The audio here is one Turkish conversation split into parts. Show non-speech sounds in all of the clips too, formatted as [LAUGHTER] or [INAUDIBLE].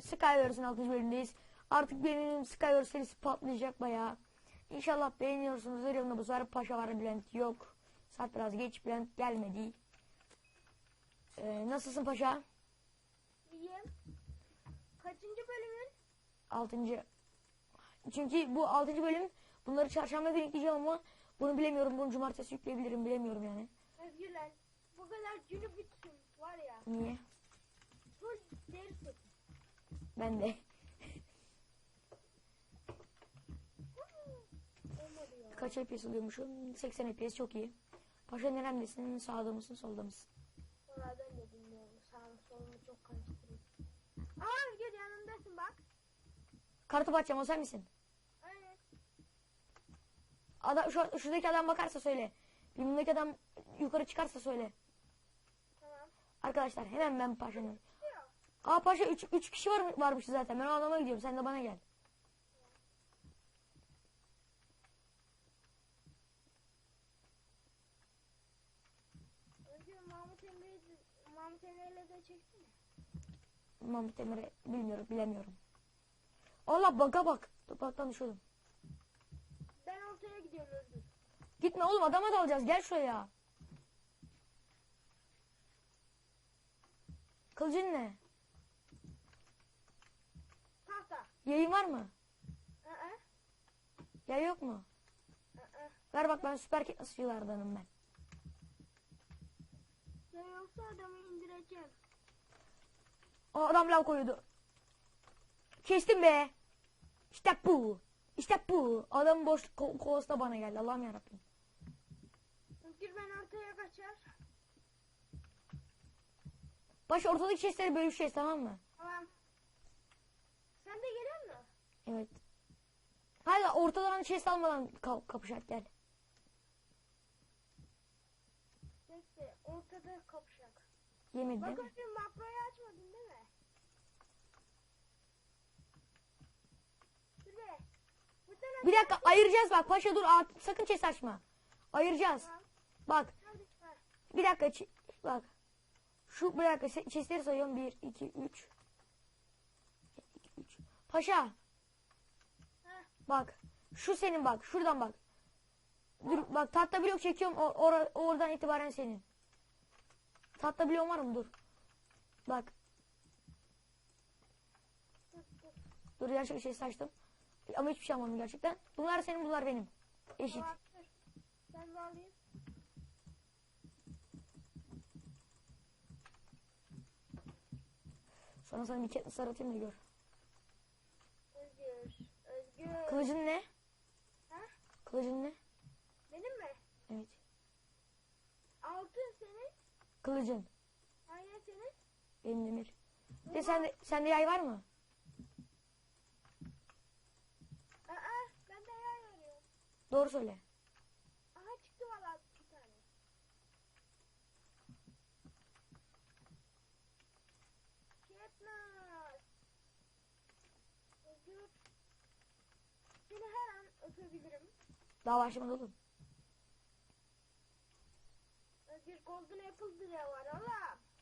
Skywars'ın 6. bölümündeyiz. Artık benim Skywars serisi patlayacak bayağı. İnşallah beğeniyorsunuzdur. Yanımda bu sefer Paşa var Bülent yok. Saat biraz geç Bülent gelmedi. Ee, nasılsın Paşa? İyiyim. Kaçıncı bölümün? 6. Çünkü bu 6. bölüm bunları çarşamba günü yükleyeceğim ama bunu bilemiyorum. Bunu cumartesi yükleyebilirim bilemiyorum yani. Özgürler. Bu kadar günü bitsin var ya. Niye? Full deri. Ben de. Kaç FPS alıyormuşum? 80 FPS çok iyi. Paşa neredesin? Sağda mısın? Solda mısın? Valla ben de bilmiyorum. Sağını solunu çok karıştırıyor. Aa Özgür yanımdasın bak. Kartı açacağım o sen misin? Evet. Adam, şu, şuradaki adam bakarsa söyle. Bundaki adam yukarı çıkarsa söyle. Tamam. Arkadaşlar hemen ben Paşa'nın. Aa Paşa 3 3 kişi var varmış zaten. Ben o adama gidiyorum. Sen de bana gel. Mahmut Emre'yle de çeksene. Mahmut Emir'i bilmiyorum, bilemiyorum. Allah baka bak. Topraktan düşüyordum. Ben ortaya gidiyorum Özgür. Gitme oğlum adama dalacağız. Gel şuraya. Kılıcın ne? Tahta. Yayın var mı? Aa. Yay yok mu? Aa. Ver bak ben süper kitlasıcılardanım ben. Ya yoksa adamı indireceğim. O adam lav koyuyordu. Kestim be. İşte bu. İşte bu. Adam boş ko kovası da bana geldi. Allah'ım yarabbim. Özgür ben ortaya kaçar. Baş ortadaki chestleri bölüşeceğiz tamam mı? Tamam. Sen de geliyor musun? Evet. Hadi ortadan chest almadan ka kapışak gel. Neyse ortada kapışak. Yemedi Bak değil mi? Makroyu açmadın değil mi? Taraf- Bir dakika ayıracağız bak paşa dur at, sakın chest açma. Ayıracağız. Tamam. Bak bir dakika bak. Şu bir dakika chestleri sayıyorum. 1, 2, 3. 2, 3. Paşa. Bak. Şu senin bak. Şuradan bak. Dur bak tahta blok çekiyorum. O, ora- oradan itibaren senin. Tahta blok var mı? Dur. Bak. Dur. Dur gerçek şey saçtım. Ama hiçbir şey almadım gerçekten. Bunlar senin bunlar benim. Eşit. Ben alayım. Sonra sana bir kere sarıtayım da gör. Özgür. Özgür. Kılıcın ne? Ha? Kılıcın ne? Benim mi? Evet. Altın senin. Kılıcın. Aynen senin. Benim demir. De sende, sende yay var mı? Aa ben de yay arıyorum. Doğru söyle. Aha çıktı valla bir tane. Katniss. Özgür. Seni öpebilirim. Daha başlamadı oğlum. Özgür Golden Apple bile var oğlum.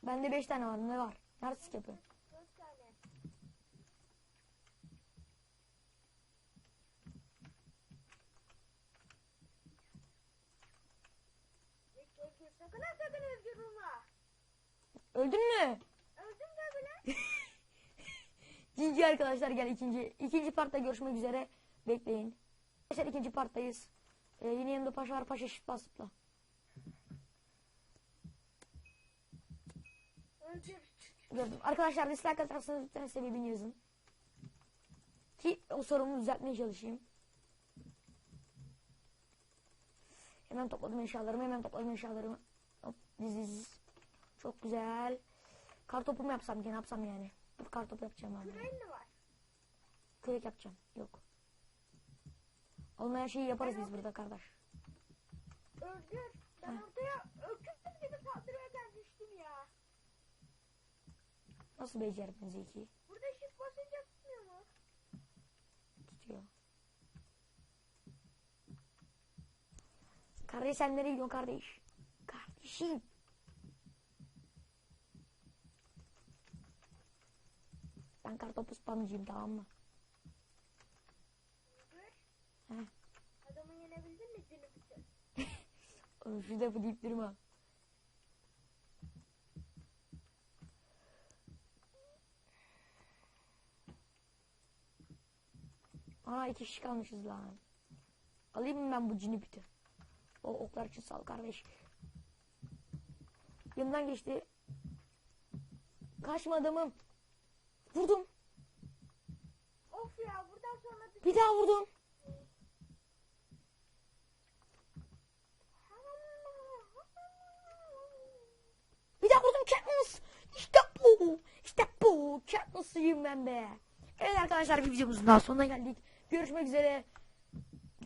Bende 5 tane var. Ne var? Narsis yapı. Dört tane. Özgür, sakın Özgür. Öldün mü? Öldüm tabi lan. [LAUGHS] Cici arkadaşlar gel ikinci. ikinci partta görüşmek üzere. Bekleyin. Arkadaşlar ikinci parttayız. Ee, yine yanımda paşa var. Paşa şift basıpla. Gördüm. Arkadaşlar dislike atarsanız lütfen sebebini yazın. Ki o sorumu düzeltmeye çalışayım. Hemen topladım eşyalarımı. Hemen topladım eşyalarımı. Hop diz diz. Çok güzel. Kartopu mu yapsam ki ne yapsam yani? Dur kartopu yapacağım abi. Küreğin mi var? Kürek yapacağım. Yok. Olmayan şeyi yaparız biz burada kardeş. Özgür. Ben ortaya öküz gibi saldırırken düştüm ya. Nasıl becerdin Zeki? Burada shift basınca tutmuyor mu? Tutuyor. Kardeş sen nereye gidiyorsun kardeş? Kardeşim. Ben kartopu spamcıyım tamam mı? Heh. Adamı yenebildin mi Juniper? Oğlum şu lafı deyip durma. Aa iki kişi kalmışız lan. Alayım mı ben bu cinipiti? O oklar için sağ ol kardeş. Yanından geçti. Kaçma adamım. Vurdum. Of ya buradan sonra Bir daha vurdum. Bir daha vurdum Katniss. İşte bu. İşte Katniss'ıyım ben be. Evet arkadaşlar bir videomuzun daha sonuna geldik. Görüşmek üzere.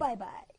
Bay bay.